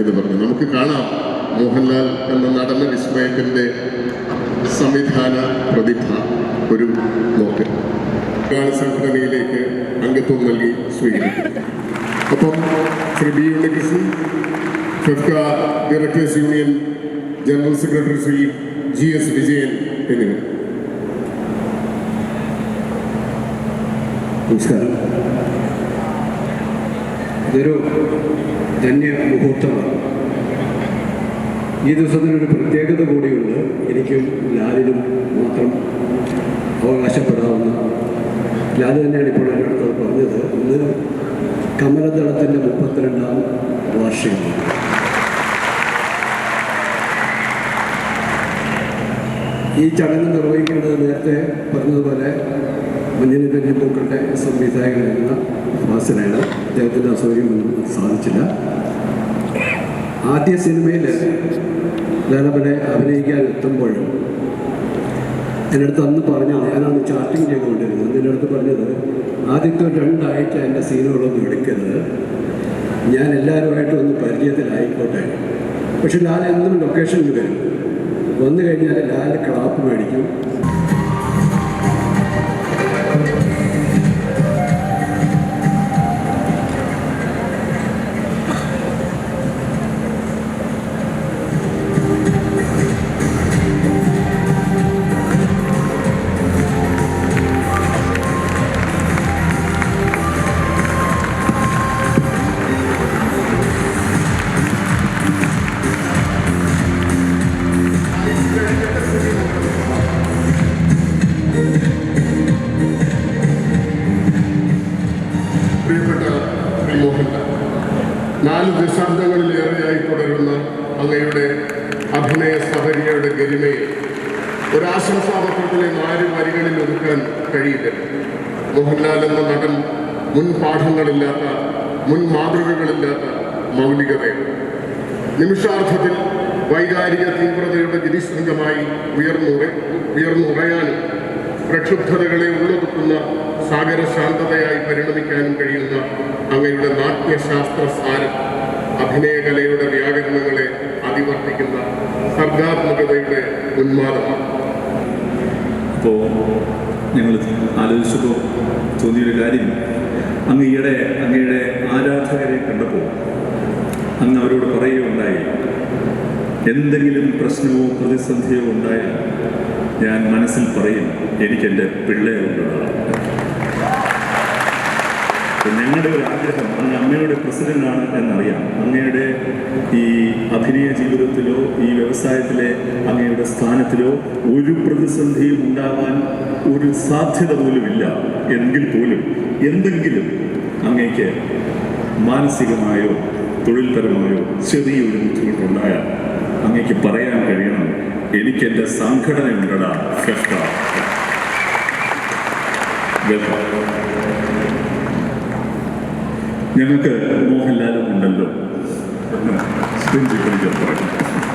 എന്ന് പറഞ്ഞു. നമുക്ക് കാണാം മോഹൻലാൽ എന്ന നടന വിസ്മയത്തിന്റെ സംവിധാന പ്രതിഭ ഒരു നോക്ക് ഗാന സംഘടനയിലേക്ക് അംഗത്വം നൽകി സ്വീകരിക്കും ഒപ്പം Shri B Unnikrishnan FEFKA directors union general secretary Shri G S Vijayan എന്നിവർ. നമസ്കാരം. ഇതൊരു ധന്യ മുഹൂർത്തമാണ് ഈ ദിവസത്തിനൊരു പ്രത്യേകത കൂടിയുണ്ട്. എനിക്കും ലാലിനും മാത്രം അവകാശപ്പെടാവുന്ന ലാലു തന്നെയാണ് ഇപ്പോൾ അടുത്ത് പറഞ്ഞത്. ഇന്ന് കമലദളത്തിന്റെ മുപ്പത്തിരണ്ടാം വാർഷികം ഈ ചടങ്ങ് നിർവഹിക്കേണ്ടത് നേരത്തെ പറഞ്ഞതുപോലെ മഞ്ഞിനി രഞ്ജിപ്പൂക്കളുടെ സംവിധായകനായിരുന്ന ഭാസനാണ് അദ്ദേഹത്തിന്റെ അസൗകര്യം ഒന്നും സാധിച്ചില്ല. ആദ്യ സിനിമയിൽ ലാലപനെ അഭിനയിക്കാൻ എത്തുമ്പോൾ എന്റെ അടുത്ത് അന്ന് പറഞ്ഞാണ് ഞാനന്ന് ചാർട്ടിങ് ചെയ്തുകൊണ്ടിരുന്നത്? എന്റെ അടുത്ത് പറഞ്ഞത് ആദ്യത്തെ രണ്ടാഴ്ച എന്റെ സീനുകളൊന്നും എടുക്കരുത്. ഞാൻ എല്ലാവരുമായിട്ടും ഒന്ന് പരിചയത്തിലായിക്കോട്ടെ. പക്ഷെ ലാൽ എന്നും ലൊക്കേഷനിൽ വരും. വന്നു കഴിഞ്ഞാൽ ലാൽ ക്ലാപ്പ് മേടിക്കും. മോഹൻലാൽ നാല് ദശാബ്ദങ്ങളിലേറെയായി തുടരുന്ന അങ്ങയുടെ അഭിനയ സഹരിയയുടെ ഗരിമയെ ഒരാശംസാപത്രത്തിലെ നാല് വരികളിൽ ഒതുക്കാൻ കഴിയില്ല. മോഹൻലാൽ എന്ന നടൻ മുൻ പാഠങ്ങളില്ലാത്ത മുൻ മാതൃകകളില്ലാത്ത മൗലികതയാണ്. നിമിഷാർത്ഥത്തിൽ വൈകാരിക തീവ്രതയുടെ ഗിരിശൃംഗമായി ഉയർന്നുറ ഉയർന്നുറയാനും പ്രക്ഷുബ്ധതകളെ ഉള്ളൊതുക്കുന്ന സാഗര ശാന്തതയായി പരിണമിക്കാനും കഴിയുന്ന അങ്ങയുടെ നാട്യശാസ്ത്ര സാരം അഭിനയകലയുടെ വ്യാകരണങ്ങളെ അതിവർത്തിക്കുന്ന സർഗാത്മകതയുടെ ഉന്മാദമാണ്. അപ്പോൾ ഞങ്ങൾ ആലോചിച്ചപ്പോൾ തോന്നിയൊരു കാര്യം. അങ്ങ് ഈയിടെ അങ്ങയുടെ ആരാധകരെ കണ്ടപ്പോൾ അങ്ങ് അവരോട് പറയുകയുണ്ടായി. എന്തെങ്കിലും പ്രശ്നമോ പ്രതിസന്ധിയോ ഉണ്ടായാൽ ഞാൻ മനസ്സിൽ പറയും എനിക്കെന്റെ പിള്ളേരുള്ളതാണ് ഞങ്ങളുടെ ഒരു ആഗ്രഹം അങ്ങ് അമ്മയുടെ പ്രസിഡന്റാണ് എന്നറിയാം. അങ്ങയുടെ ഈ അഭിനയ ജീവിതത്തിലോ ഈ വ്യവസായത്തിലെ അങ്ങയുടെ സ്ഥാനത്തിലോ ഒരു പ്രതിസന്ധിയും ഉണ്ടാവാൻ ഒരു സാധ്യത പോലുമില്ല. എങ്കിൽ പോലും എന്തെങ്കിലും അങ്ങേക്ക് മാനസികമായോ തൊഴിൽപരമായോ ചെറിയൊരു ബുദ്ധിമുട്ടുണ്ടായാൽ അങ്ങേക്ക് പറയാൻ കഴിയണം. എനിക്കെന്റെ സംഘടന ഉണ്ടടാ ഫെഫ ഞങ്ങൾക്ക് മോഹൻലാലും ഉണ്ടല്ലോ. സ്ക്രീൻ ചിത്രം ചേർത്ത്